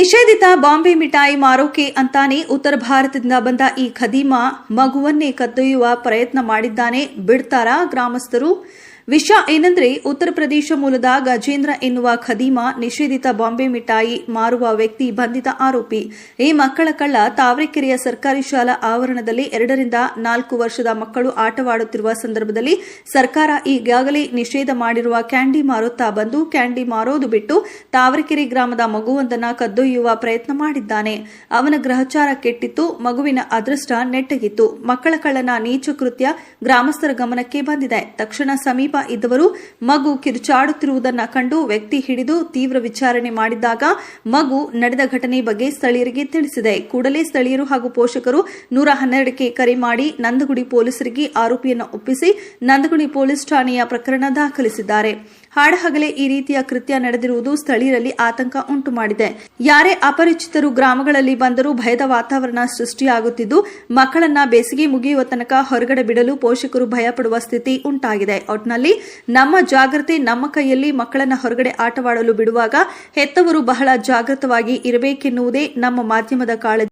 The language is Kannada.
ನಿಷೇಧಿತ ಬಾಂಬೆ ಮಿಠಾಯಿ ಮಾರೋಕೆ ಅಂತಾನೆ ಉತ್ತರ ಭಾರತದಿಂದ ಬಂದ ಈ ಖದೀಮ ಮಗುವನ್ನೇ ಕದ್ದೊಯ್ಯುವ ಪ್ರಯತ್ನ ಮಾಡಿದ್ದಾನೆ ಬಿಡ್ತಾರಾ ಗ್ರಾಮಸ್ಥರು. ವಿಷಯ ಏನಂದ್ರೆ ಉತ್ತರ ಪ್ರದೇಶ ಮೂಲದ ಗಜೇಂದ್ರ ಎನ್ನುವ ಖದೀಮ, ನಿಷೇಧಿತ ಬಾಂಬೆ ಮಿಠಾಯಿ ಮಾರುವ ವ್ಯಕ್ತಿ ಬಂಧಿತ ಆರೋಪಿ. ಈ ಮಕ್ಕಳ ಕಳ್ಳ ತಾವರೆಕೆರೆಯ ಸರ್ಕಾರಿ ಶಾಲಾ ಆವರಣದಲ್ಲಿ ಎರಡರಿಂದ ನಾಲ್ಕು ವರ್ಷದ ಮಕ್ಕಳು ಆಟವಾಡುತ್ತಿರುವ ಸಂದರ್ಭದಲ್ಲಿ ಸರ್ಕಾರ ಈಗಾಗಲೇ ನಿಷೇಧ ಮಾಡಿರುವ ಕ್ಯಾಂಡಿ ಮಾರುತ್ತಾ ಬಂದು ಕ್ಯಾಂಡಿ ಮಾರೋದು ಬಿಟ್ಟು ತಾವರೆಕೆರೆ ಗ್ರಾಮದ ಮಗುವೊಂದನ್ನ ಕದ್ದೊಯ್ಯುವ ಪ್ರಯತ್ನ ಮಾಡಿದ್ದಾನೆ. ಅವನ ಗ್ರಹಚಾರ ಕೆಟ್ಟಿತ್ತು, ಮಗುವಿನ ಅದೃಷ್ಟ ನೆಟ್ಟಗಿತ್ತು. ಮಕ್ಕಳ ಕಳ್ಳನ ನೀಚ ಕೃತ್ಯ ಗ್ರಾಮಸ್ಥರ ಗಮನಕ್ಕೆ ಬಂದಿದೆ. ತಕ್ಷಣ ಸಮೀಪ ಇದ್ದವರು ಮಗು ಕಿರುಚಾಡುತ್ತಿರುವುದನ್ನು ಕಂಡು ವ್ಯಕ್ತಿ ಹಿಡಿದು ತೀವ್ರ ವಿಚಾರಣೆ ಮಾಡಿದಾಗ ಮಗು ನಡೆದ ಘಟನೆ ಬಗ್ಗೆ ಸ್ಥಳೀಯರಿಗೆ ತಿಳಿಸಿದೆ. ಕೂಡಲೇ ಸ್ಥಳೀಯರು ಹಾಗೂ ಪೋಷಕರು ನೂರ ಹನ್ನೆರಡಕ್ಕೆ ಕರೆ ಮಾಡಿ ನಂದಗುಡಿ ಪೊಲೀಸರಿಗೆ ಆರೋಪಿಯನ್ನು ಒಪ್ಪಿಸಿ ನಂದಗುಡಿ ಪೊಲೀಸ್ ಠಾಣೆಯ ಪ್ರಕರಣ ದಾಖಲಿಸಿದ್ದಾರೆ. ಹಾಡಹಗಲೇ ಈ ರೀತಿಯ ಕೃತ್ಯ ನಡೆದಿರುವುದು ಸ್ಥಳೀಯರಲ್ಲಿ ಆತಂಕ ಉಂಟು ಮಾಡಿದೆ. ಯಾರೇ ಅಪರಿಚಿತರು ಗ್ರಾಮಗಳಲ್ಲಿ ಬಂದರೂ ಭಯದ ವಾತಾವರಣ ಸೃಷ್ಟಿಯಾಗುತ್ತಿದ್ದು, ಮಕ್ಕಳನ್ನ ಬೇಸಿಗೆ ಮುಗಿಯುವ ತನಕ ಹೊರಗಡೆ ಬಿಡಲು ಪೋಷಕರು ಭಯಪಡುವ ಸ್ಥಿತಿ ಉಂಟಾಗಿದೆ. ಒಟ್ನಲ್ಲಿ, ನಮ್ಮ ಜಾಗೃತಿ ನಮ್ಮ ಕೈಯಲ್ಲಿ ಮಕ್ಕಳನ್ನ ಹೊರಗಡೆ ಆಟವಾಡಲು ಬಿಡುವಾಗ ಹೆತ್ತವರು ಬಹಳ ಜಾಗೃತವಾಗಿ ಇರಬೇಕೆನ್ನುವುದೇ ನಮ್ಮ ಮಾಧ್ಯಮದ ಕಾಳಜಿ.